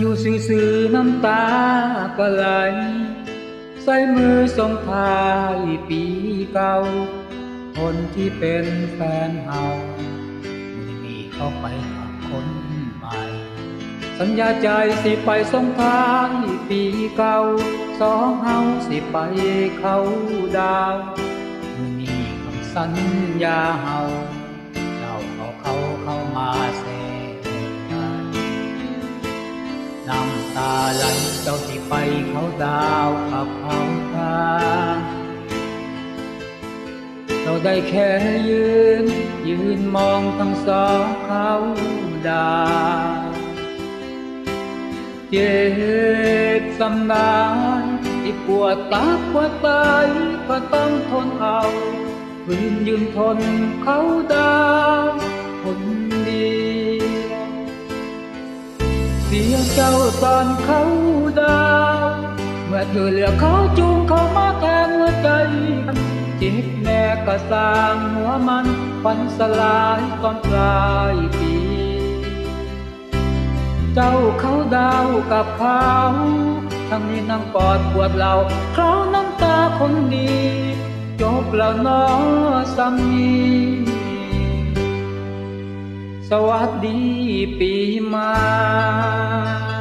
อยู่ซื่อๆน้ำตาก็ไหล ใส่มือส่งท้ายปีเก่า คนที่เป็นแฟนเฮามือนี้เขาไปหาคนใหม่ สัญญาใจสิไปส่งท้ายปีเก่า สองเฮาสิไปเขาดาวมือนี้คำสัญญาเฮา ไปเขาดาวขับเขาทาเราได้แค่ยืน ยืนมองทั้งสองเขาดาวเจ็บสำนานที่ปวดตาปวดใจก็ต้องทนเอาฝืนยืนทนเขาดาวคนเดียวเสียเจ้าตอนเขาดาว เมื่อเธอเหลือเขาจูงเขามาแทนหัวใจจ็บแน่ก็สร้างหัวมันฝันสลายตอนปลายปี เจ้าเขาดาวกับเขาทั้งนี้นั่งกอดปวดเราเขาน้ำตาคนดีจบแล้วเนอสามีสวัสดีปีใหม่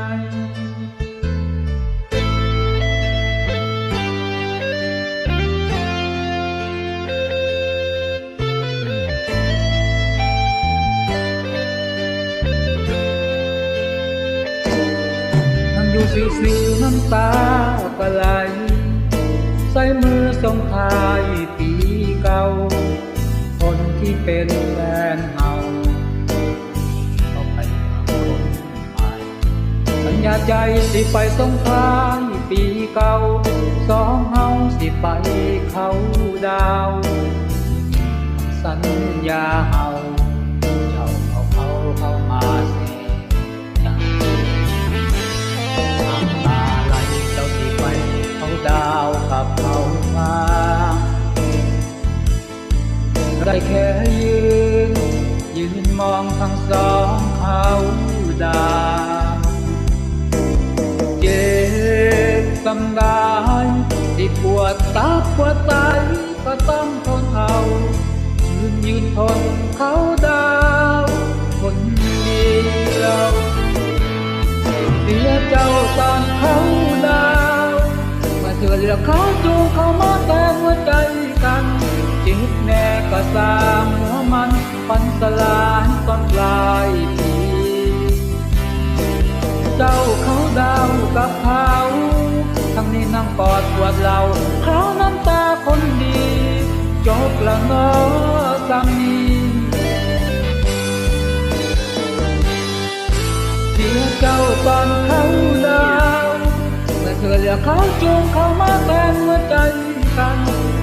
นั่งอยู่ซื่อๆน้ำตาก็ไหลใส่มือส่งทายปีเก่า คนที่เป็นแฟนเฮาเขาไปหาคนใหม่สัญญาใจสิไปส่งทายปีเก่า สองเฮาสิไปเขาดาว สัญญาเฮา สองเขาดาวเจ็บสำดายที่ปวดตาปวดใจก็ต้องทนเอายืนยืนทนเขาดาวคนเดียวเสียเจ้าตอนเขาดาวมื่อเธอเลือเขาจูเขามาแต่หัวใจกัน จิตแน่ก็สางหัวมันปันสลายตอนปลายปีเจ้าเขาดาวกับเขาทั้งนี้นั่งกอดปวดเราเขาน้ำตาคนดีจบล้วเนอสามีเสียเจ้าตอนเขาดาวเมื่อเธอเลือเขาจูงเขามาแทนหัวใจกัน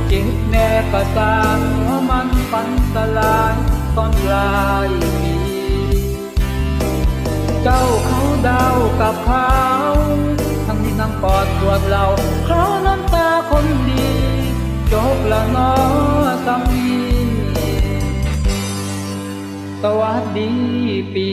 เจ็บแน่ก็สร้างหัวมันปันสลายตอนลายปีเจ้าเขาดาวกับเขาทั้งที่นั่งกอดปวดเราเขาน้ำตาคนดีจบล้วเนอสามีสวัสดีปี